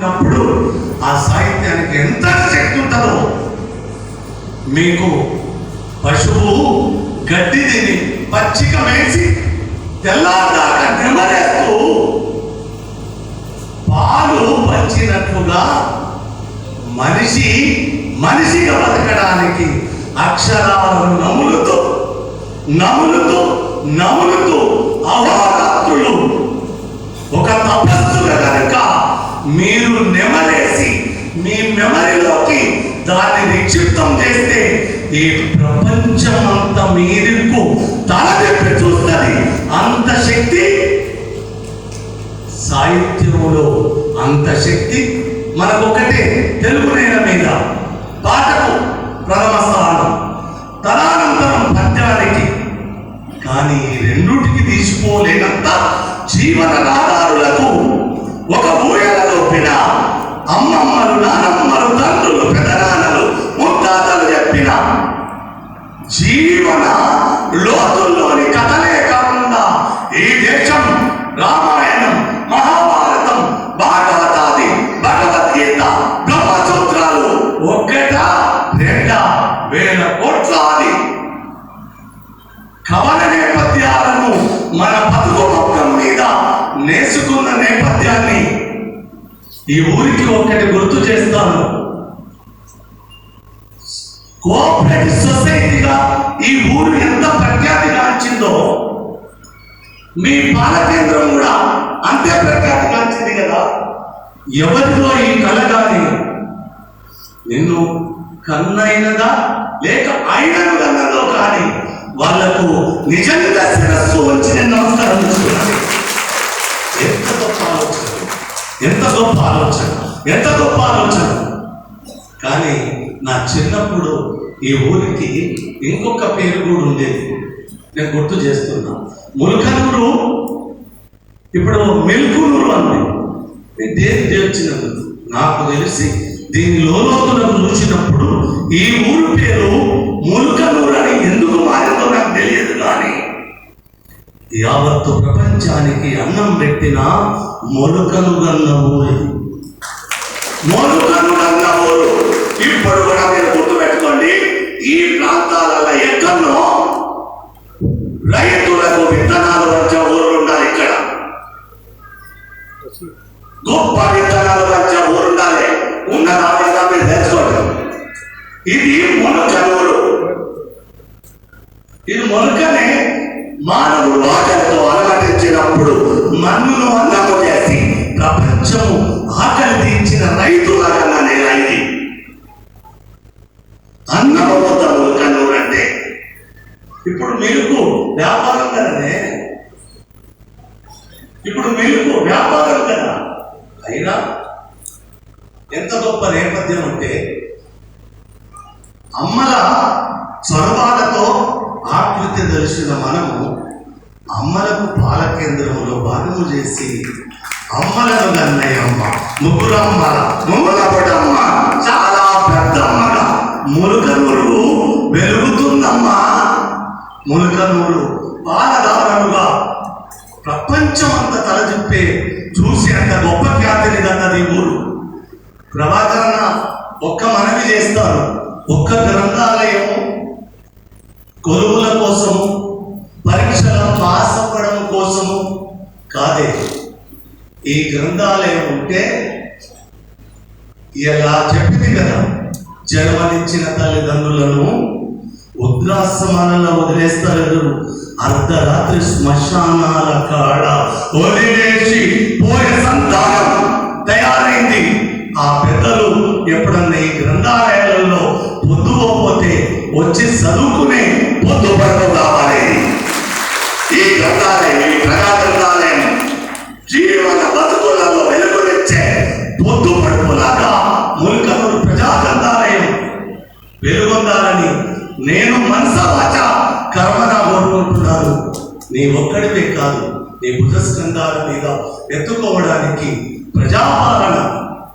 ఉన్నప్పుడు ఆ సాహిత్యానికి ఎంత శక్తి ఉంటుందో. మీకు పశువు గడ్డి తిని పచ్చిక మేసి తెల్లారిదాకా నెమరేస్తూ పాలు పంచినట్లుగా మనిషి మనిషిగా బతకడానికి అక్షరాలను నములుతూ నములుతూ నములుతూ అవా మీ మెమరీలోకి దాన్ని నిక్షిప్తం చేస్తే ఈ ప్రపంచం అంత మీదికు తల తిప్పి చూస్తుంది. అంత శక్తి సాహిత్యంలో అంత శక్తి మనకొకటే తెలుగు నేల మీద. పాటకు ప్రథమ స్థానం తదనంతరం పద్యానికి. కానీ రెండుటికి తీసుకోలేనంత జీవన ఆధారులకు ఒక ఈ ఊరికి ఒక్కటి గుర్తు చేస్తాను. కోఆపరేటివ్ సొసైటీగా ఈ ఊరు ఎంత ప్రఖ్యాతి గాంచిందో మీ బాలకేంద్రం కూడా అంతే ప్రఖ్యాతి గాంచింది కదా. ఎవరిలో ఈ కళ కానీ నిన్ను కన్నైనదా లేక అయినను కన్నదో కానీ వాళ్ళకు నిజంగా శిరస్సు వచ్చి నేను నమస్కారం ఎంత గొప్ప ఆలోచన. ఎంత గొప్ప ఆలోచన ఎంత గొప్ప ఆలోచన. కానీ నా చిన్నప్పుడు ఈ ఊరికి ఇంకొక పేరు కూడా ఉండేది. నేను గుర్తు చేస్తున్నా. ములకనూరు ఇప్పుడు మెల్కునూరు అంది. దేని వచ్చినది నాకు తెలిసి దీని లోతులకు చూసినప్పుడు ఈ ఊరు పేరు ములకనూరు అని ఎందుకు మారిందో నాకు తెలియదు కానీ యావత్తు ప్రపంచానికి అన్నం పెట్టిన మొలుకను గన్న ఊరు. మొలకలు గన్న ఊరు. ఇప్పుడు కూడా మీరు గుర్తుపెట్టుకోండి ఈ ప్రాంతాలలో ఎక్కడో రైతులకు విత్తనాలు వచ్చే ఊరు ఉండాలి ఇక్కడ. గొప్ప విత్తనాలు వచ్చే ఊరు ఉండాలి. ఉన్న రాజంగా మీరు తెలుసుకోండి. ఇది మొలకలు ఇది మొలకనే మానవుడు ఆకలితో అలవాటించినప్పుడు మన్నును అన్నము చేసి ప్రపంచము ఆకలి తీర్చిన రైతు కన్నా నేల ఇది. అన్నము వద్ద అంటే ఇప్పుడు మీకు వ్యాపారం కదనే? ఇప్పుడు మీకు వ్యాపారం కదా? అయినా ఎంత గొప్ప నేపథ్యం అంటే అమ్మల చొరవ తెలిసిన మనము అమ్మలకు పాల కేంద్రంలో భాగము చేసి అమ్మలను గన్నయ్యమ్మ ముగ్గురమ్మ ముమ్మలపడమ్మ చాలా పెద్దమ్మగా ములుకనూరు వెలుగుతుందమ్మా. ములుకనూరు పాలదారులుగా ప్రపంచం అంత తలదిప్పే చూసి అంత గొప్ప ఖ్యాతిని దన్నది ఊరు. ప్రభాకరణ ఒక్క మనవి చేస్తారు ఒక్క గ్రంథాలయము కొలువుల కోసము పరీక్షల పాస్ అవ్వడం కోసము కాదే. ఈ గ్రంథాలయం ఉంటే ఇలా చెప్పింది కదా? జన్మనిచ్చిన తల్లిదండ్రులను ఉద్రాశ్రమాలలో వదిలేస్తారు అర్ధరాత్రి శ్మశానాల కాడ వదిలేసి పోయే సంతానం తయారైంది. ఆ పెద్దలు ఎప్పుడన్నా ఈ గ్రంథాలయాలలో పొద్దుపోతే వచ్చి చదువుకునే పొద్దుపడకు కావాలి ఈ గ్రంథాలయం ఈ ప్రజా గ్రంథాలయం జీవన బతుకులలో వెలుగునిచ్చే పొద్దు పడుపులాగా ముల్కనూరు ప్రజా గ్రంథాలయం వెలుగొందాలని నేను మనస వాచ. కర్మగా కోరుకుంటున్నాను నీ ఒక్కడివే కాదు నీ భుజస్కంధాల మీద ఎత్తుకోవడానికి ప్రజాపాలన.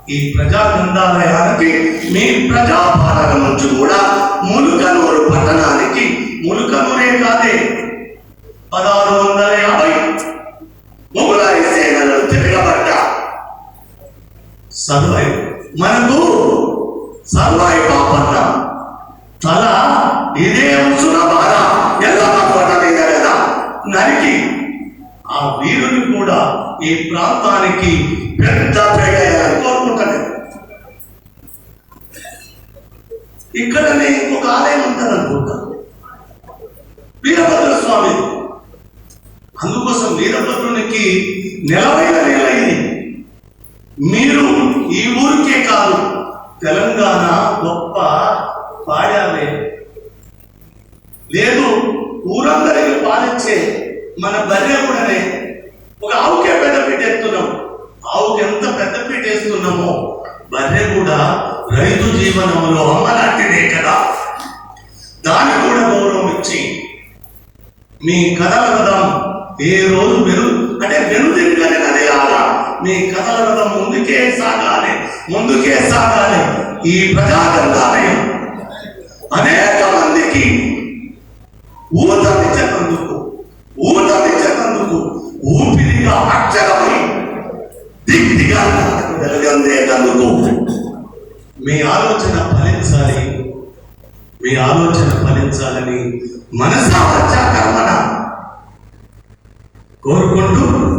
ఈ ప్రజా గ్రంథాలయానికి మీ ప్రజాపాలన నుంచి కూడా ములుగనూరు పట్టణానికి ములుకనూరే కాదే పదహారు వందల యాభై. మొగలాయి సేనలు తిరగబడ్డ సర్వాయి. మనకు సర్వాయి పాపన్న. తల ఇదే ఉంచున బాధ ఎలా కోట మీద కదా నరికి. ఆ వీరుని కూడా ఈ ప్రాంతానికి పెద్ద పేడని కోరుకుంటాను ఇక్కడనే ఇంకొక ఆలయం వీరభద్రునికి నెలవైన నెల మీరు ఈ ఊరికే కాదు తెలంగాణ గొప్ప పాడాలే లేదు ఊరందరికీ పాలిచ్చే మన బర్రె కూడానే. ఒక ఆవుకే పెద్ద పీట ఎత్తున్నాం. ఆవుకి ఎంత పెద్ద పీట వేస్తున్నామో బర్రె కూడా రైతు జీవనంలో అమ్మలాంటిదే కదా. దాన్ని కూడా గౌరవం ఇచ్చి మీ కథల రథం ఏ రోజు మీరు అంటే మెరుదిరిగానే నడయాలా మీ కథల ముందుకే సాగాలి ముందుకే సాగాలి ఈ ప్రజాగంధాలయం అనేక మందికి ఊతమిచ్చనందుకు ఊతమిచ్చనందుకు ఊపిరిగా అక్షరమై దిక్తిగా వెలుగందేటందుకు మీ ఆలోచన ఫలించాలి మీ ఆలోచన ఫలించాలని మనసా వచ్చా కర్మ కోరుకుంటూ